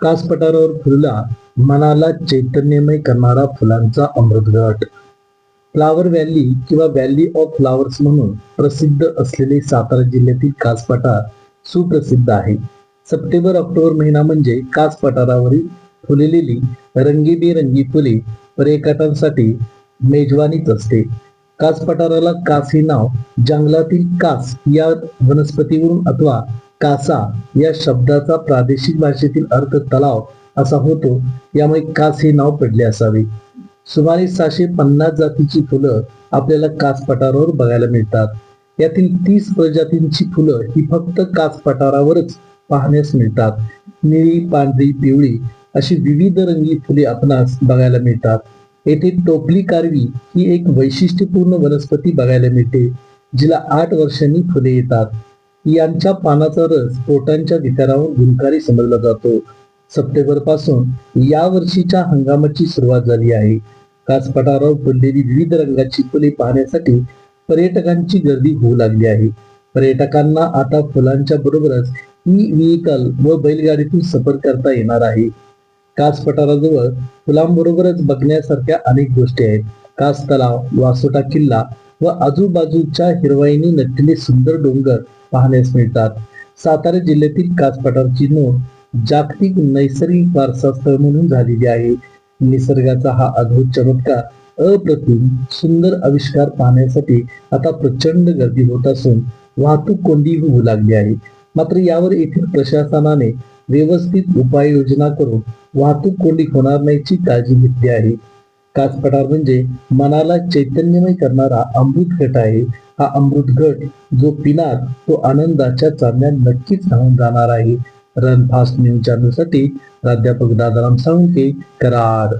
कास पठारावर फुलला मनाला चैतन्यमय करणारा फुलांचा अमृतगट फ्लावर व्हॅली किंवा व्हॅली ऑफ फ्लावर्स म्हणून प्रसिद्ध असलेले सातारा जिल्ह्यातील कास पठार सुप्रसिद्ध आहे. सप्टेंबर ऑक्टोबर महिना म्हणजे कास पठारावरील फुललेली रंगीबेरंगी फुले पर्यटकांसाठी मेजवानीच असते. कास पठाराला कास हे नाव जंगलातील कास या वनस्पतीवरून अथवा कासा या शब्दाचा प्रादेशिक भाषेतील अर्थ तलाव असा होतो. यामुळे कास हे नाव पडले असावे. सुमारे सहाशे पन्नास जातीची फुलं आपल्याला कास पठारावर बघायला मिळतात. यातील तीस प्रजातींची फुलं ही फक्त कास पठारावरच पाहण्यास मिळतात. निळी पांढरी पिवळी अशी विविध रंगी फुले आपणास बघायला मिळतात. येथे टोपली कारवी ही एक वैशिष्ट्यपूर्ण वनस्पती बघायला मिळते जिला आठ वर्षांनी फुले येतात. यांच्या पानाचा रस पोटांच्या विकारावर गुणकारी समजला जातो. सप्टेंबरपासून या वर्षीच्या हंगामाची सुरुवात झाली आहे. कास पठारावर फुललेली विविध रंगाची फुले पाहण्यासाठी पर्यटकांची गर्दी होऊ लागली आहे. पर्यटकांना आता फुलांच्या बरोबरच ई व्हेकल व बैलगाडीतून सफर करता येणार आहे. कास पठाराजवळ फुलांबरोबरच बघण्यासारख्या अनेक गोष्टी आहेत. कास तलाव वासोटा किल्ला व आजूबाजूच्या हिरवाईने नटलेले सुंदर डोंगर पाहण्यास मिळतात. सातारा जिल्ह्यातील कासपठारची नोंद जागतिक नैसर्गिक वारसा स्थळ म्हणून झालेली आहे. निसर्गाचा हा अद्भुत चमत्कार अप्रतिम सुंदर आविष्कार पाहण्यासाठी आता प्रचंड गर्दी होत असून वाहतूक कोंडी होऊ लागली आहे. मात्र यावर येथील प्रशासनाने व्यवस्थित उपाययोजना करून वाहतूक कोंडी होणार नाहीची काळजी घेतली आहे. काचपठार म्हणजे मनाला चैतन्यमय करणारा अमृत घट आहे. हा अमृत घट जो पिणार तो आनंदाच्या चांदण्यात नक्कीच राहून जाणार आहे. रन फास्ट न्यूज चॅनलसाठी प्राध्यापक दादाराम साळुंके करार